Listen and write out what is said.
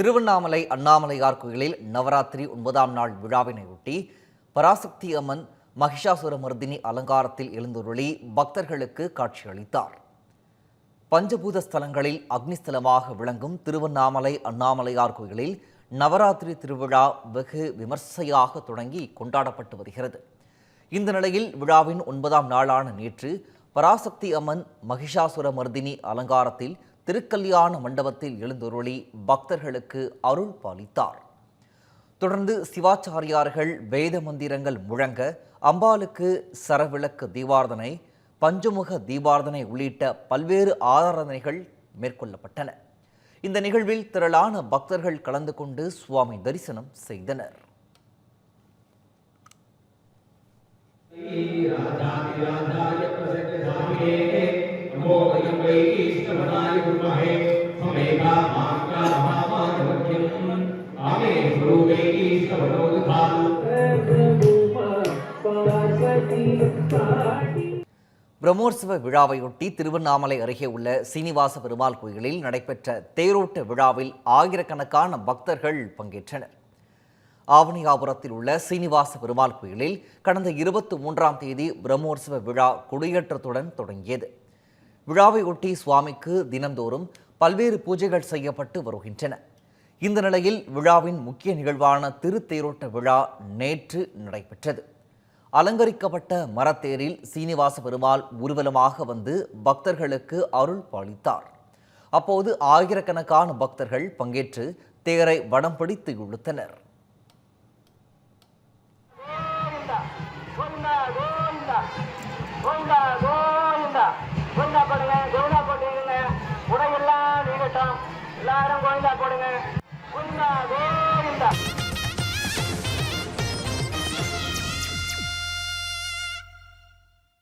திருவண்ணாமலை அண்ணாமலையார் கோயிலில் நவராத்திரி ஒன்பதாம் நாள் விழாவினையொட்டி பராசக்தி அம்மன் மகிஷாசுர மர்தினி அலங்காரத்தில் எழுந்துருளி பக்தர்களுக்கு காட்சியளித்தார். பஞ்சபூத ஸ்தலங்களில் அக்னிஸ்தலமாக விளங்கும் திருவண்ணாமலை அண்ணாமலையார் கோயிலில் நவராத்திரி திருவிழா வெகு விமர்சையாக தொடங்கி கொண்டாடப்பட்டு வருகிறது. இந்த நிலையில் விழாவின் ஒன்பதாம் நாளான நேற்று பராசக்தி அம்மன் மகிஷாசுர மர்தினி அலங்காரத்தில் திருக்கல்யாண மண்டபத்தில் எழுந்தொருளி பக்தர்களுக்கு அருள் பாலித்தார். தொடர்ந்து சிவாச்சாரியார்கள் வேத மந்திரங்கள் முழங்க அம்பாளுக்கு சரவிளக்கு தீபார்த்தனை பஞ்சமுக தீபார்த்தனை உள்ளிட்ட பல்வேறு ஆராதனைகள் மேற்கொள்ளப்பட்டன. இந்த நிகழ்வில் திரளான பக்தர்கள் கலந்து கொண்டு சுவாமி தரிசனம் செய்தனர். ராஜா பிரம்மோற்சவ விழாவையொட்டி திருவண்ணாமலை அருகே உள்ள சீனிவாச பெருமாள் கோயிலில் நடைபெற்ற தேரோட்ட விழாவில் ஆயிரக்கணக்கான பக்தர்கள் பங்கேற்றனர். ஆவணியாபுரத்தில் உள்ள சீனிவாச பெருமாள் கோயிலில் கடந்த இருபத்தி மூன்றாம் தேதி பிரம்மோற்சவ விழா கொடியேற்றத்துடன் தொடங்கியது. விழாவை ஒட்டி சுவாமிக்கு தினந்தோறும் பல்வேறு பூஜைகள் செய்யப்பட்டு வருகின்றன. இந்த நிலையில் விழாவின் முக்கிய நிகழ்வான திருத்தேரோட்ட விழா நேற்று நடைபெற்றது. அலங்கரிக்கப்பட்ட மரத்தேரில் சீனிவாச பெருமாள் ஊர்வலமாக வந்து பக்தர்களுக்கு அருள் பாலித்தார். அப்போது ஆயிரக்கணக்கான பக்தர்கள் பங்கேற்று தேரை வடம் பிடித்து இழுத்தனர். ஐயாயிரம் கோயிலா கொடுங்க